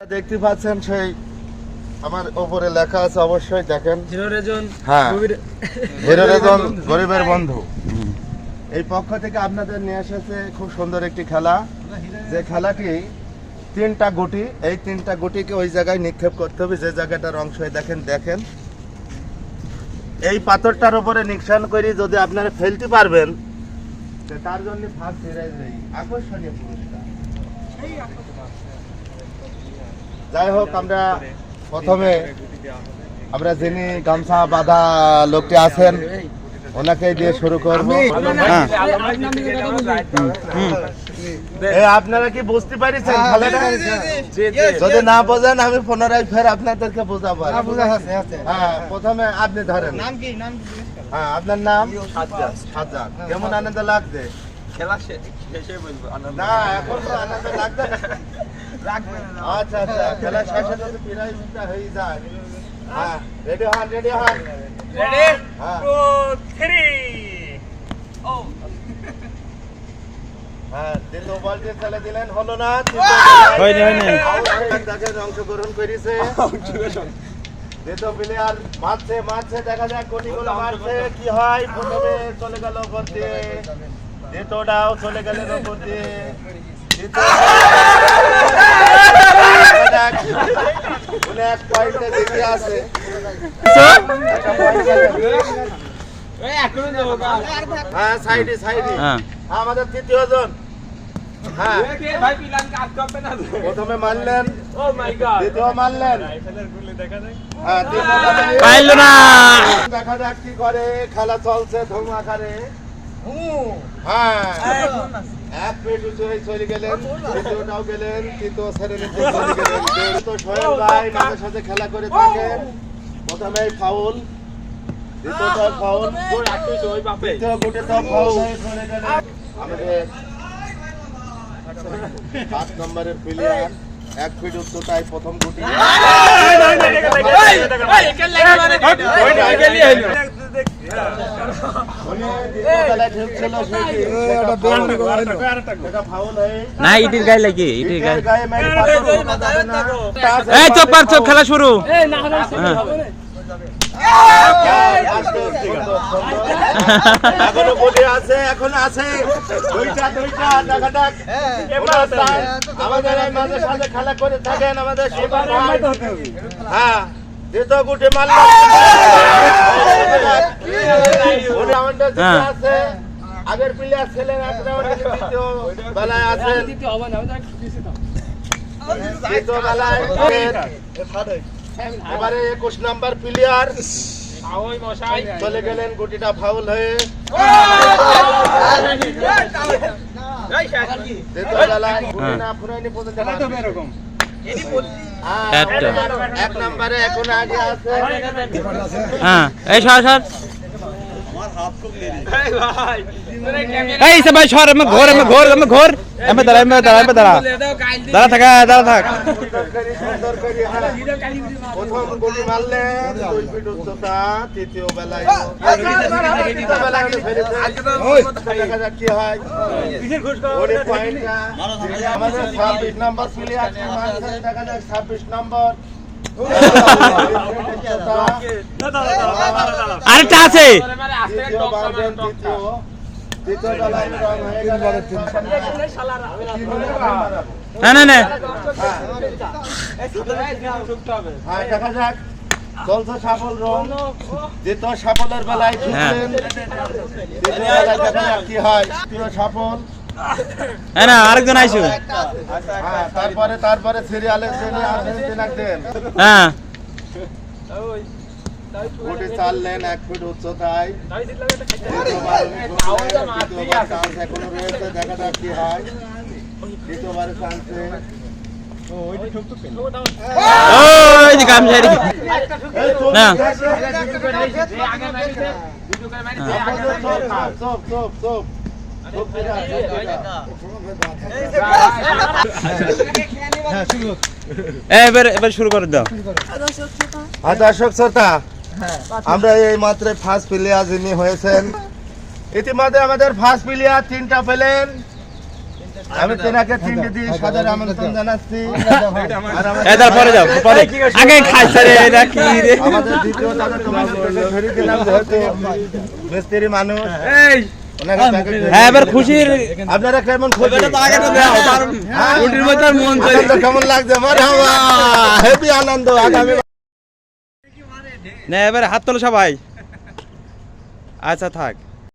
দেখতে পাচ্ছেন সেই আমার উপরে লেখা আছে অবশ্যই দেখেন। হ্যাঁ। গরিবের বন্ধু। এই পক্ষ থেকে আপনাদের নিয়ে এসেছে খুব সুন্দর একটি খেলা। যে খেলাটি তিনটা গুটি এই তিনটা গুটিকে ওই জায়গায় নিক্ষেপ করতে হবে যে জায়গাটার অংশ দেখেন দেখেন। এই পাথরটার উপরে নিক্ষেপ করি যদি আপনারা ফেলতে পারবেন তার জন্য ফার্স্ট আকর্ষণীয় পুরস্কার। যাই হোক আমরা প্রথমে আমরা যিনি গামছা বাঁধা লোকটি আছেন ওনাকে দিয়ে শুরু করব। হ্যাঁ। আপনারা কি বুঝতে পারিছেন? যদি না বোঝেন আমি পুনরায় ফের আপনাদেরকে বোঝাবো হ্যাঁ প্রথমে আপনি ধরেন। হ্যাঁ আপনার নাম? সাজ্জাদ। কেমন আনন্দ লাগছে? না এখন তো আনন্দ লাগছে না। আচ্ছা আচ্ছা খেলা শেষে যদি পিরামিডটা হয়ে যায়। হ্যাঁ রেডি হন রেডি হন। হ্যাঁ। হ্যাঁ দ্বিতীয় বলটি ফেলে দিলেন হলো না হয়নি, হয়নি। তাকে অংশগ্রহণ করেছে। দ্বিতীয় প্লেয়ার মারছে মারছে দেখা যাক মারছে কি হয়। প্রথমে চলে গেল ওপর দিয়ে। দ্বিতীয়টাও চলে গেলেন ওপর দিয়ে। এক পয়েন্টে দিকে আছে একটা point গেলেন। হ্যাঁ সাইডে সাইডে আমাদের তৃতীয় জন হ্যাঁ প্রথমে মারলেন দ্বিতীয় মারলেন দেখা যাক কি করে খেলা চলছে ধুম আকারে হ্যাঁ এক মিনিট উঁচু হয়ে চলে গেলেন দ্বিতীয়টাও গেলেন তৃতীয় ছেড়ে নিতে চলে গেলেন তো সোহেল ভাই মাঝে সাথে খেলা করে থাকেন প্রথমে ফাউল দ্বিতীয়টা ফাউল তৃতীয় গুটে তো ফাউল আমাদের সাত নম্বরের প্লেয়ার এক ফিট উচ্চতায় প্রথম গুটি না ইটির গায়ে লাগে ইটির গায়ে। এই চপ পার চপ খেলা শুরু। এখনও আছে এখনও আছে দুইটা দুইটা আমাদের মাঝে সাথে খেলা করে থাকেন আমাদের হ্যাঁ গুটি জিতে হ্যাঁ। আছে। আগের প্লেয়ার ছিলেন বেলায় আছেন এবারে একুশ নাম্বার প্লেয়ার। চলে গেলেন গুটিটা ফাউল হয়ে। দ্বিতীয় বেলায় না পর্যন্ত হ্যাঁ, একটা। এক নাম্বারে এখন আগে আছে। হ্যাঁ এই সর সর। এই সে ভাই সর আমি ঘোর আমি ঘোর আমি ঘোর। আমি দাঁড়া আমি দাঁড়া আমি দাঁড়া দাঁড়া থাক দাঁড়া থাক। প্রথম গুলি মারলেন দুই ফিট উচ্চতা তৃতীয় বেলায়। দেখা যাক কি হয় আমাদের ছাব্বিশ নম্বর প্লেয়ার দেখা যাক ছাব্বিশ নম্বর আরেকটা আছে না না না। হ্যাঁ দেখা যাক। সাফল রং সাফলের বেলায় যাক কি হয়। সাফল। না আরেকজন আইসু। হ্যাঁ তারপরে তারপরে সিরিয়ালের জন্য আসেন তিনাক হ্যাঁ চাললেন এক ফুট উচ্চতায় চান্স এখনও রয়েছে দেখা যাক কি হয় চান্সে। এবার এবার শুরু করে দাও। দর্শক শ্রোতা। আমরা এই মাত্র ফার্স্ট প্লেয়ার যিনি হয়েছেন ইতিমধ্যে আমাদের ফার্স্ট প্লেয়ার তিনটা পেলেন। আমি তেনাকে তিনটে দিয়ে সাদর আমন্ত্রণ জানাচ্ছি। এই পরে যাও পরে আগে খাইছে রে এটা কি রে? আমাদের দ্বিতীয় দাদা তোমাকে ধরে দিলাম যেহেতু মিস্ত্রি মানুষ। ধরে হ্যাঁ এবার খুশির আপনারা কেমন খুশি? হ্যাঁ? মন কেমন লাগছে? হেভি আনন্দ আগামী না এবারে হাত তোলো সবাই। আচ্ছা থাক।